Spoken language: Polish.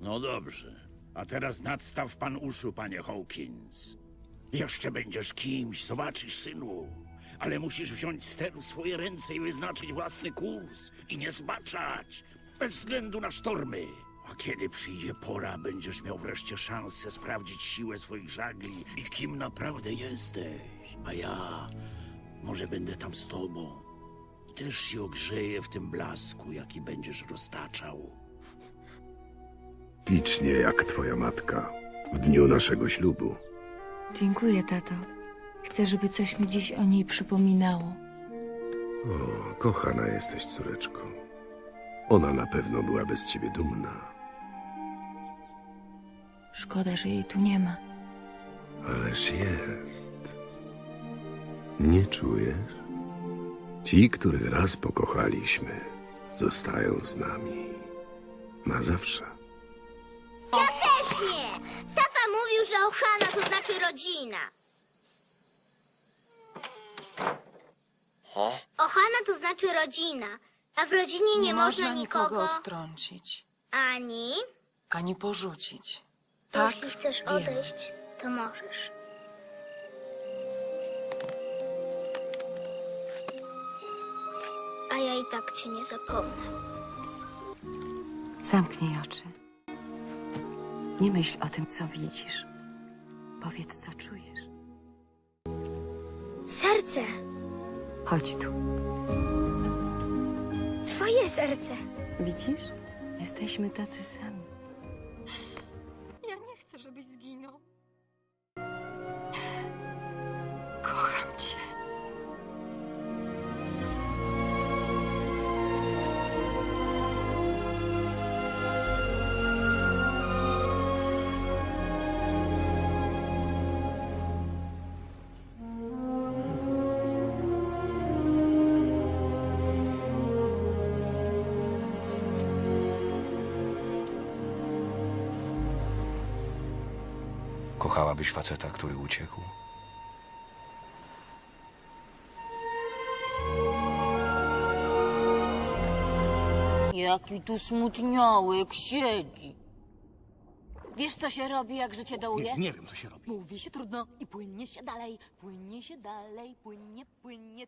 No dobrze. A teraz nadstaw pan uszu, panie Hawkins. Jeszcze będziesz kimś, zobaczysz, synu. Ale musisz wziąć ster w swoje ręce i wyznaczyć własny kurs. I nie zbaczać. Bez względu na sztormy. A kiedy przyjdzie pora, będziesz miał wreszcie szansę sprawdzić siłę swoich żagli i kim naprawdę jesteś. A ja może będę tam z tobą. Też się ogrzeję w tym blasku, jaki będziesz roztaczał. Licznie jak twoja matka w dniu naszego ślubu. Dziękuję, tato. Chcę, żeby coś mi dziś o niej przypominało. O, kochana jesteś córeczką. Ona na pewno byłaby z ciebie dumna. Szkoda, że jej tu nie ma. Ależ jest. Nie czujesz? Ci, których raz pokochaliśmy, zostają z nami. Na zawsze. Też nie! Tata mówił, że Ohana to znaczy rodzina. Ohana to znaczy rodzina, a w rodzinie nie, można, nikogo odtrącić, ani... ani porzucić. Tak, Jeśli chcesz wiem. odejść, to możesz. A ja i tak cię nie zapomnę. Zamknij oczy. Nie myśl o tym, co widzisz. Powiedz, co czujesz. Serce! Chodź tu. Twoje serce! Widzisz? Jesteśmy tacy sami. Ja nie chcę, żebyś zginął. Kochałabyś faceta, który uciekł? Jaki tu smutniołek siedzi. Wiesz, co się robi, jak życie dołuje? Nie wiem, co się robi. Mówi się trudno i płynie się dalej, płynie się dalej, płynie, płynie